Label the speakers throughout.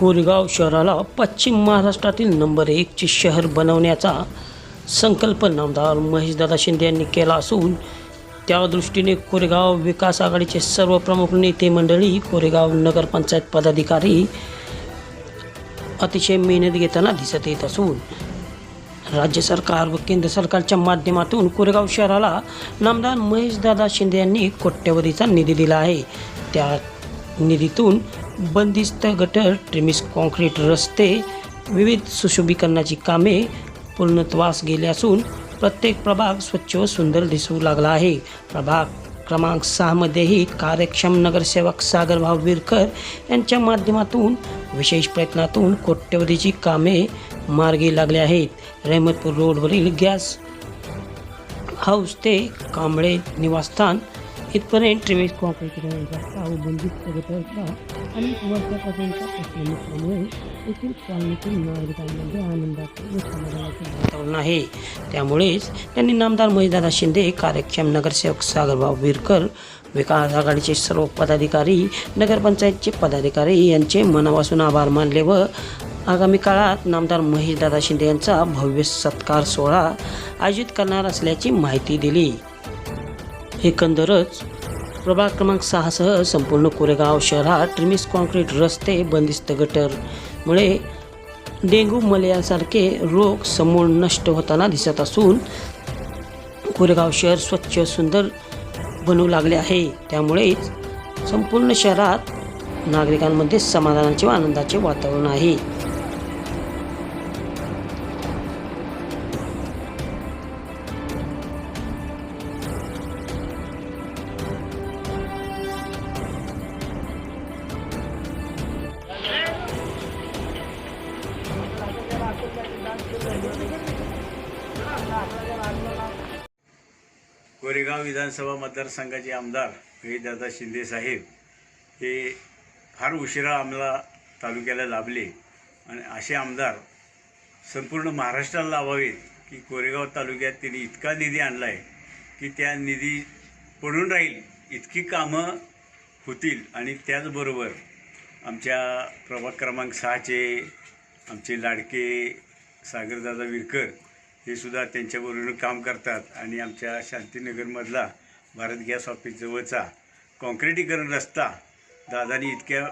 Speaker 1: कोरेगाव शहराला पश्चिम महाराष्ट्रातील नंबर एकचे शहर बनवण्याचा संकल्प नामदार महेशदादा शिंदे यांनी केला असून त्या दृष्टीने कोरेगाव विकास आघाडीचे सर्व प्रमुख नेते मंडळी कोरेगाव नगरपंचायत पदाधिकारी अतिशय मेहनत घेताना दिसत येत असून राज्य सरकार व केंद्र सरकारच्या माध्यमातून कोरेगाव शहराला नामदार महेशदादा शिंदे यांनी कोट्यवधीचा निधी दिला आहे. त्या निधीतून बंदिस्त गटर ट्रिमिस कॉन्क्रीट रस्ते विविध सुशोभीकरणाची कामे पूर्णत्वास गेले असून प्रत्येक प्रभाग स्वच्छ व सुंदर दिसू लागला आहे. प्रभाग क्रमांक सहामध्येही कार्यक्षम नगरसेवक सागरभाव विरकर यांच्या माध्यमातून विशेष प्रयत्नातून कोट्यवधीची कामे मार्गी लागली आहेत. रहमतपूर रोडवरील गॅस हाऊस ते कांबळे निवासस्थान इथपर्यंत ट्रिमेश कॉन्क्रीट रस्ता व बंदिस्त गटारचा अनेक वर्षापासूनचा प्रश्न येथील कॉलनीतील नागरिकांमध्ये आनंदाचे व समाधानाचे वातावरण आहे. त्यामुळेच त्यांनी नामदार महेशदादा शिंदे कार्यक्षम नगरसेवक सागरभाऊ बिरकर विकास आघाडीचे सर्व पदाधिकारी नगरपंचायतचे पदाधिकारी यांचे मनापासून आभार मानले व आगामी काळात नामदार महेशदादा शिंदे यांचा भव्य सत्कार सोहळा आयोजित करणार असल्याची माहिती दिली. एकंदरच प्रभाग क्रमांक सहासह संपूर्ण कोरेगाव शहरात ट्रिमिस कॉन्क्रीट रस्ते बंदिस्त गटरमुळे डेंग्यू मलेरियासारखे रोग समूळ नष्ट होताना दिसत असून कोरेगाव शहर स्वच्छ सुंदर बनू लागले आहे. त्यामुळेच संपूर्ण शहरात नागरिकांमध्ये समाधानाचे व आनंदाचे वातावरण आहे.
Speaker 2: कोरेगाव विधानसभा मतदारसंघाचे आमदार दादा शिंदे साहेब हे फार उशिरा आम्हाला तालुक्याला लाभले आणि असे आमदार संपूर्ण महाराष्ट्राला लावावेत की कोरेगाव तालुक्यात त्यांनी इतका निधी आणला आहे की त्या निधी पडून राहील इतकी कामं होतील आणि त्याचबरोबर आमच्या प्रभाग क्रमांक सहाचे आमचे लाडके सागरदादा विरकर हे सुद्धा त्यांच्याबरोबर काम करतात. आणि आमच्या शांतीनगरमधला भारत गॅस ऑफिस जवळचा कॉन्क्रिटीकरण रस्ता दादानी इतक्या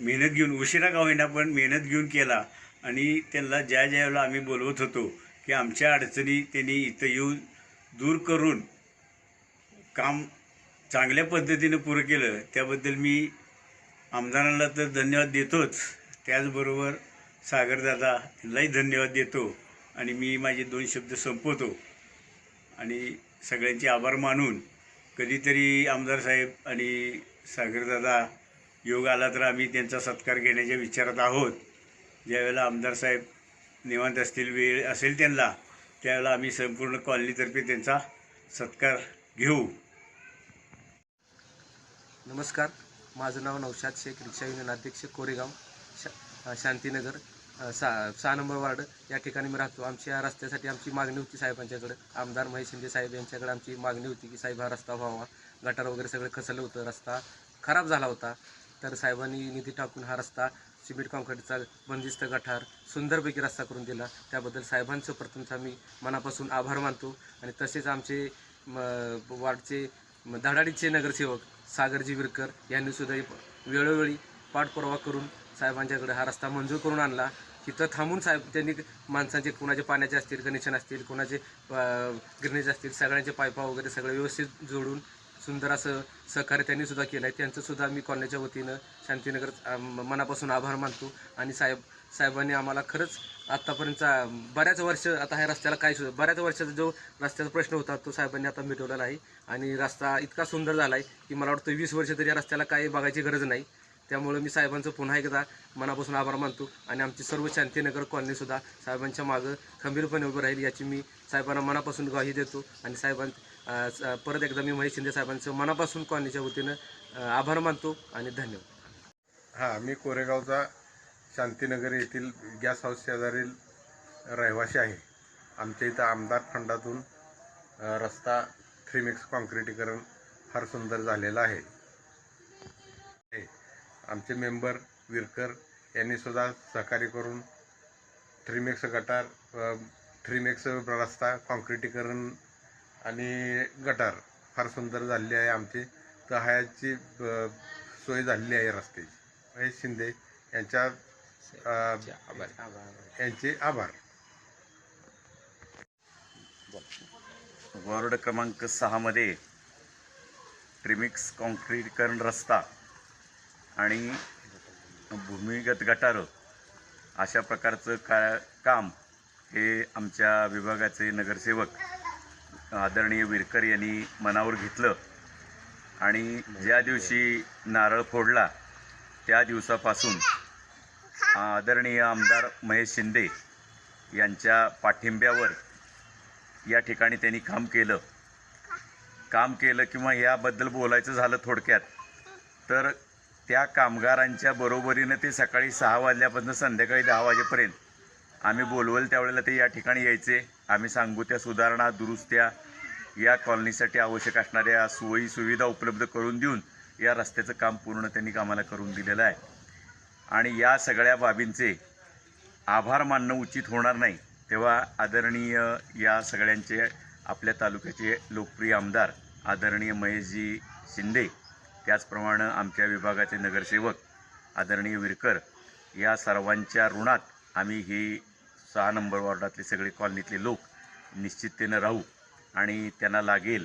Speaker 2: मेहनत घेऊन उशिरा का होईना पण मेहनत घेऊन केला. आणि त्यांना ज्या ज्या वेळेला आम्ही बोलवत होतो की आमच्या अडचणी त्यांनी इथं येऊन दूर करून काम चांगल्या पद्धतीनं पुरं केलं त्याबद्दल मी आमदारांना तर धन्यवाद देतोच. त्याचबरोबर सागरदादा यांनाही धन्यवाद देतो. आणि मी माझे दोन शब्द संपवतो. आणि सगळ्यांचे आभार मानून कधीतरी आमदार साहेब आणि सागरदादा योग आला तर आम्ही त्यांचा सत्कार घेण्याच्या विचारात आहोत. ज्यावेळेला आमदार साहेब निवांत असतील वेळ असेल त्यांना त्यावेळेला आम्ही संपूर्ण कॉलनीतर्फे त्यांचा सत्कार घेऊ.
Speaker 3: नमस्कार. माझं नाव नौशाद शेख रिक्षा युनियन अध्यक्ष कोरेगाव शा शांतीनगर. सा सहा नंबर वार्ड या ठिकाणी मी राहतो. आमच्या रस्त्यासाठी आमची मागणी होती साहेबांच्याकडे. आमदार महेश शिंदे साहेब यांच्याकडे आमची मागणी होती की साहेब हा रस्ता व्हावा. गटार वगैरे सगळं खचलं होतं. रस्ता खराब झाला होता. तर साहेबांनी निधी टाकून हा रस्ता सिमेंट कॉन्क्रीटचा बंदिस्त गटार सुंदरपैकी रस्ता करून दिला. त्याबद्दल साहेबांचं प्रथमतः मी मनापासून आभार मानतो. आणि तसेच आमचे म, वार्डचे धडाडीचे नगरसेवक सागरजी विरकर यांनी सुद्धा वेळोवेळी पाठपुरावा करून साहेबांच्याकडे हा रस्ता मंजूर करून आणला. तिथं थांबून साहेब त्यांनी माणसांचे कुणाचे पाण्याचे असतील कनेक्शन असतील कुणाचे गिरणीचे असतील सगळ्यांचे पायपा वगैरे सगळं व्यवस्थित जोडून सुंदर असं सहकार्य त्यांनी सुद्धा केलं आहे त्यांचंसुद्धा मी कॉलनीच्या वतीनं शांतीनगर मनापासून आभार मानतो. आणि साहेब साहेबांनी आम्हाला खरंच आत्तापर्यंतचा बऱ्याच वर्ष आता ह्या रस्त्याला काय सुद्धा बऱ्याच वर्षाचा जो रस्त्याचा प्रश्न होता तो साहेबांनी आता मिटवलेला आहे. आणि रस्ता इतका सुंदर झाला आहे की मला वाटतं वीस वर्ष तरी या रस्त्याला काही बघायची गरज नाही. त्यामुळे मी साहेबांचं पुन्हा एकदा मनापासून आभार मानतो आणि आमची सर्व शांतीनगर कॉलनीसुद्धा साहेबांच्या मागं खंबीरपणे उभं राहील याची मी साहेबांना मनापासून ग्वाही देतो आणि साहेबां स- परत एकदा मी महेश शिंदे साहेबांचं मनापासून कॉलनीच्या वतीनं आभार मानतो आणि धन्यवाद.
Speaker 4: हां मी कोरेगावचा शांतीनगर येथील गॅस हाऊस शेजारील रहिवासी आहे. आमच्या इथं आमदार फंडातून रस्ता थ्रीमिक्स कॉन्क्रिटीकरण फार सुंदर झालेलं आहे. आमचे मेंबर विरकर यांनी सुद्धा सहकार्य करून थ्रीमेक्स गटार थ्रीमेक्स रस्ता कॉन्क्रिटीकरण आणि गटार फार सुंदर झालेली आहे आमची. तर ह्याची सोय झालेली आहे रस्त्याची. महेश शिंदे यांच्या यांचे आभार.
Speaker 5: वॉर्ड क्रमांक सहामध्ये ट्रिमिक्स कॉन्क्रीटीकरण रस्ता आणि भूमिगत गटारं अशा प्रकारचं का काम हे आमच्या विभागाचे नगरसेवक आदरणीय विरकर यांनी मनावर घेतलं. आणि ज्या दिवशी नारळ फोडला त्या दिवसापासून आदरणीय आमदार महेश शिंदे यांच्या पाठिंब्यावर या ठिकाणी त्यांनी काम केलं. काम केलं किंवा याबद्दल बोलायचं झालं थोडक्यात तर त्या कामगारांच्या बरोबरीनं ते सकाळी सहा वाजल्यापासून संध्याकाळी दहा वाजेपर्यंत आम्ही बोलवल त्यावेळेला ते या ठिकाणी यायचे. आम्ही सांगू त्या सुधारणा दुरुस्त्या या कॉलनीसाठी आवश्यक असणाऱ्या सोयी सुविधा उपलब्ध करून देऊन या रस्त्याचं काम पूर्ण त्यांनी कामाला करून दिलेलं आहे. आणि या सगळ्या बाबींचे आभार मानणं उचित होणार नाही तेव्हा आदरणीय या सगळ्यांचे आपल्या तालुक्याचे लोकप्रिय आमदार आदरणीय महेशजी शिंदे त्याचप्रमाणे आमच्या विभागाचे नगरसेवक आदरणीय विरकर या सर्वांच्या ऋणात आम्ही ही सहा नंबर वॉर्डातले सगळे कॉलनीतले लोक निश्चिततेनं राहू आणि त्यांना लागेल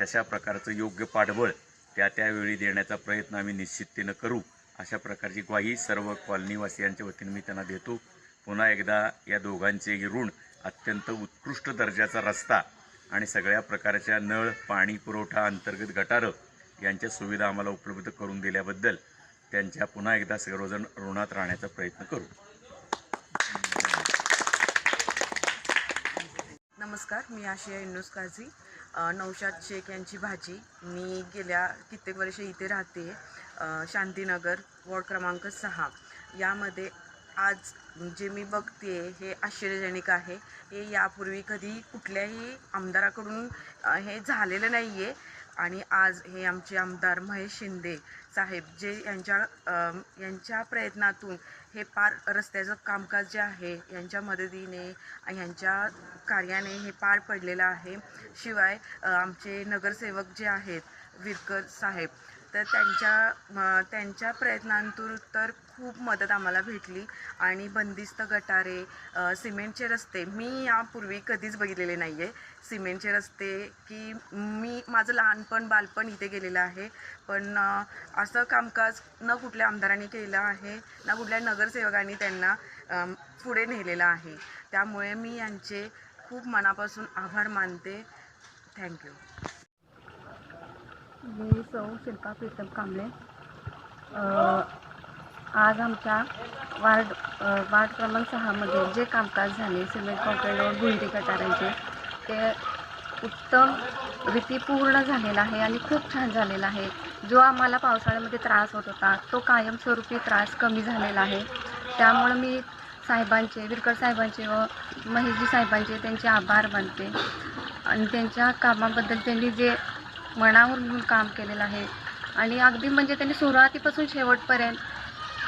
Speaker 5: तशा प्रकारचं योग्य पाठबळ त्या त्यावेळी देण्याचा प्रयत्न आम्ही निश्चिततेनं करू. अशा प्रकारची ग्वाही सर्व कॉलनीवासियांच्या वतीने मी त्यांना देतो. पुन्हा एकदा या दोघांचे ऋण अत्यंत उत्कृष्ट दर्जाचा रस्ता आणि सगळ्या प्रकारच्या नळ पाणी पुरवठा अंतर्गत गटारं यांच्या सुविधा आम्हाला उपलब्ध करून दिल्याबद्दल त्यांच्या पुन्हा एकदा सर्वजण ऋणात राहण्याचा प्रयत्न करू.
Speaker 6: नमस्कार मी आशिया इंडोस काझी. नौशाद शेख यांची भाजी मी गेल्या कित्येक वर्ष इथे राहते शांतीनगर वॉर्ड क्रमांक सहा. यामध्ये आज जे मी बघते हे आश्चर्यजनक आहे. हे यापूर्वी कधी कुठल्याही आमदाराकडून हे झालेलं नाही आहे आणि आज हे आमचे आमदार महेश शिंदे साहेब जे यांच्या यांच्या प्रयत्नातून हे पार रस्त्याचं कामकाज जे आहे यांच्या मदतीने यांच्या कार्याने हे पार पडलेलं आहे. शिवाय आमचे नगरसेवक जे आहेत विरकर साहेब तर त्यांच्या त्यांच्या प्रयत्नांतून तर खूप मदत आम्हाला भेटली. आणि बंदिस्त गटारे सिमेंटचे रस्ते मी यापूर्वी कधीच बघितलेले नाही आहे सिमेंटचे रस्ते की मी माझं लहानपण बालपण इथे गेलेलं आहे. पण असं कामकाज न कुठल्या आमदारांनी केलं आहे ना कुठल्या नगरसेवकांनी त्यांना पुढे नेलेलं आहे. त्यामुळे मी यांचे खूप मनापासून आभार मानते. थँक्यू.
Speaker 7: मी सौ शिल्पा प्रीतम कांबळे आज आमच्या वार्ड वार्ड क्रमांक सहामध्ये जे कामकाज झाले सिमेंट कॉन्क्रीट रोड भिंती गटारांचे ते उत्तम रीती पूर्ण झालेला आहे आणि खूप छान झालेला आहे. जो आम्हाला पावसाळ्यामध्ये त्रास होत होता तो कायमस्वरूपी त्रास कमी झालेला आहे. त्यामुळं मी साहेबांचे विरकर साहेबांचे व महेशजी साहेबांचे त्यांचे आभार मानते. आणि त्यांच्या कामाबद्दल त्यांनी जे मनावर काम केलेलं आहे. आणि अगदी म्हणजे त्यांनी सुरुवातीपासून शेवटपर्यंत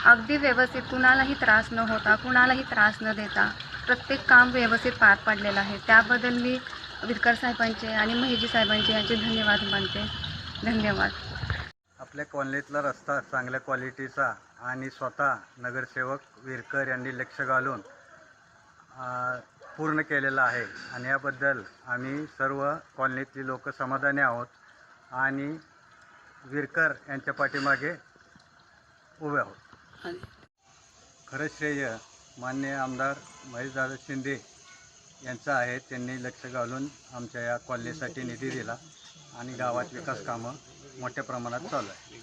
Speaker 7: अगदी व्यवस्थित कुणालाही त्रास न होता कुणालाही त्रास न देता प्रत्येक काम व्यवस्थित पार पाडलेलं आहे. त्याबद्दल मी विरकर साहेबांचे आणि महेजी साहेबांचे यांचे धन्यवाद मानते. धन्यवाद.
Speaker 8: आपल्या कॉलनीतला रस्ता चांगल्या क्वालिटीचा आणि स्वतः नगरसेवक विरकर यांनी लक्ष घालून पूर्ण केलेला आहे. आणि याबद्दल आम्ही सर्व कॉलनीतली लोक समाधानी आहोत. आणि विरकर यांच्या पाठीमागे उभे आहोत. खरं श्रेय मान्य आमदार महेशदादा शिंदे यांचं आहे. त्यांनी लक्ष घालून आमच्या या कॉलनीसाठी निधी दिला आणि गावात विकास कामं मोठ्या प्रमाणात चालू आहे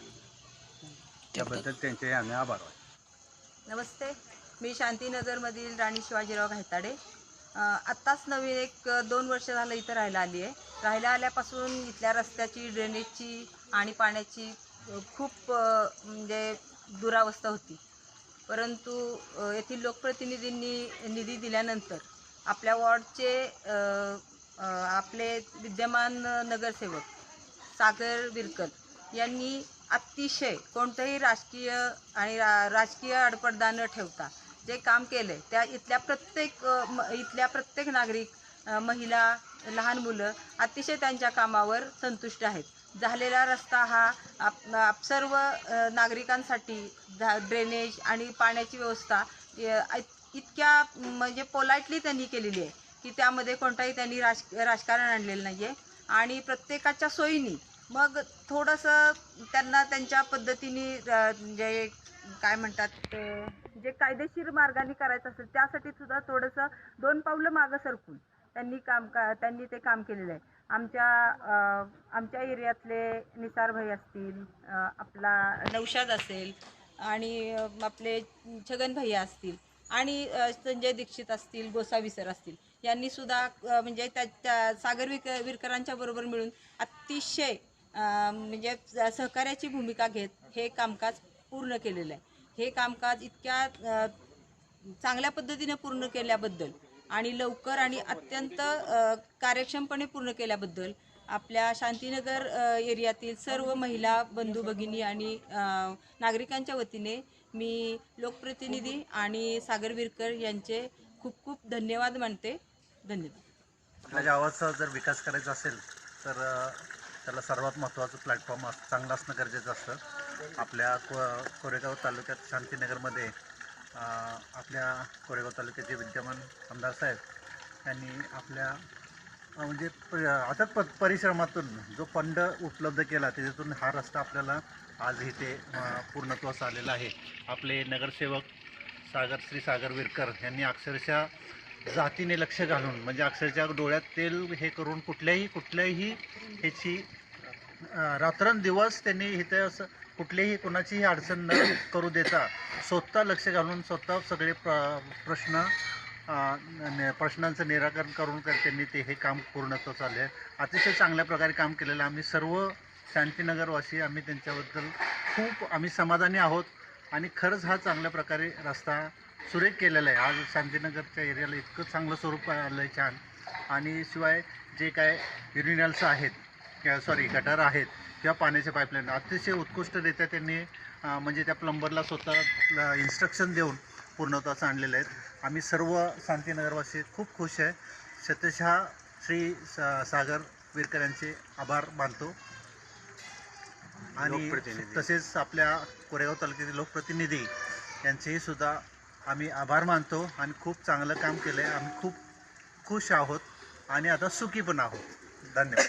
Speaker 8: त्याबद्दल त्यांचे आम्ही आभार वाटतो
Speaker 9: नमस्ते. मी शांतीनगरमधील राणी शिवाजीराव घायताडे. आत्ताच नवीन एक दोन वर्ष झालं इथं राहायला आली आहे. राहायला आल्यापासून इथल्या रस्त्याची ड्रेनेजची आणि पाण्याची खूप म्हणजे दुरावस्था होती. परंतु येथील लोकप्रतिनिधींनी निधी दिल्यानंतर आपल्या वॉर्डचे आपले विद्यमान नगरसेवक सागर विरकर यांनी अतिशय कोणतंही राजकीय आणि रा राजकीय अडपडदा न ठेवता जे काम केलं त्या इथल्या प्रत्येक म- इथल्या प्रत्येक नागरिक महिला लहान मुलं अतिशय त्यांच्या कामावर संतुष्ट आहेत. झालेला रस्ता हा आप आप- सर्व नागरिकांसाठी झा- ड्रेनेज आणि पाण्याची व्यवस्था इत- इतक्या म्हणजे पोलाइटली त्यांनी केलेली आहे की त्यामध्ये कोणताही त्यांनी राज राजकारण आणलेलं नाही आहे आणि प्रत्येकाच्या सोयीनी मग थोडंसं त्यांना त्यांच्या पद्धतीने जे काय म्हणतात जे कायदेशीर मार्गाने करायचं असेल त्यासाठी सुद्धा थोडंसं दोन पावलं मागं सरकून त्यांनी काम का त्यांनी ते काम केलेलं आहे. आमच्या आमच्या एरियातले निसार भाई असतील आपला नौशाद असेल आणि आपले छगन भैया असतील आणि संजय दीक्षित असतील गोसावी सर असतील यांनी सुद्धा म्हणजे त्या त्या सागर विक विरकरांच्या बरोबर मिळून अतिशय म्हणजे सहकार्याची भूमिका घेत हे कामकाज पूर्ण केलेलं आहे. हे कामकाज इतक्या चांगल्या पद्धतीने पूर्ण केल्याबद्दल आणि लवकर आणि अत्यंत कार्यक्षमपणे पूर्ण केल्याबद्दल आपल्या शांतीनगर एरियातील सर्व महिला बंधू भगिनी आणि नागरिकांच्या वतीने मी लोकप्रतिनिधी आणि सागर विरकर यांचे खूप खूप धन्यवाद मानते. धन्यवाद.
Speaker 8: आपल्या गावाचा जर विकास करायचा असेल तर त्याला सर्वात महत्त्वाचं प्लॅटफॉर्म चांगला चांगलं असणं गरजेचं असतं. आपल्या को कोरेगाव तालुक्यात शांतीनगरमध्ये आपल्या कोरेगाव तालुक्याचे विद्यमान आमदार साहेब यांनी आपल्या म्हणजे प- अथक प परिश्रमातून जो फंड उपलब्ध केला त्याच्यातून हा रस्ता आपल्याला आज इथे पूर्णत्वास आलेला आहे. आपले नगरसेवक सागर श्री सागर विरकर यांनी अक्षरशः जातीने लक्ष घालून म्हणजे अक्षरशः डोळ्यात तेल हे करून कुठल्याही कुठल्याही ह्याची रात्रंदिवस त्यांनी इथे असं कुठलीही कोणाचीही अडचण न करू देता स्वतः लक्ष घालून स्वतः सगळे प्र प्रश्न न- प्रश्नांचं निराकरण करून त्यांनी ते हे काम पूर्णत्व चाललं. आहे अतिशय चांगल्या प्रकारे काम केलेलं आहे. आम्ही. सर्व शांतीनगरवासी आम्ही त्यांच्याबद्दल खूप आम्ही समाधानी आहोत. आणि खरंच हा चांगल्या प्रकारे रस्ता सुरेख केलेला आहे. आज शांतीनगरच्या एरियाला इतकं चांगलं स्वरूप आलं आहे छान. आणि शिवाय जे काय युरिनल्स आहेत सॉरी गटार आहेत किंवा पाण्याचे पाईपलाईन अतिशय उत्कृष्टरित्या त्यांनी म्हणजे त्या प्लंबरला स्वतः इन्स्ट्रक्शन देऊन पूर्णत्वास आणलेले आहेत. आम्ही सर्व शांतीनगरवासी खूप खुश आहे. सत्यशः श्री सा सागर विरकर यांचे आभार मानतो. आणि तसेच आपल्या कोरेगाव तालुक्यातील लोकप्रतिनिधी यांचेही सुद्धा आम्ही आभार मानतो आणि खूप चांगलं काम केलं आहे आम्ही खूप खुश आहोत आणि आता सुखी पण आहोत. धन्यवाद.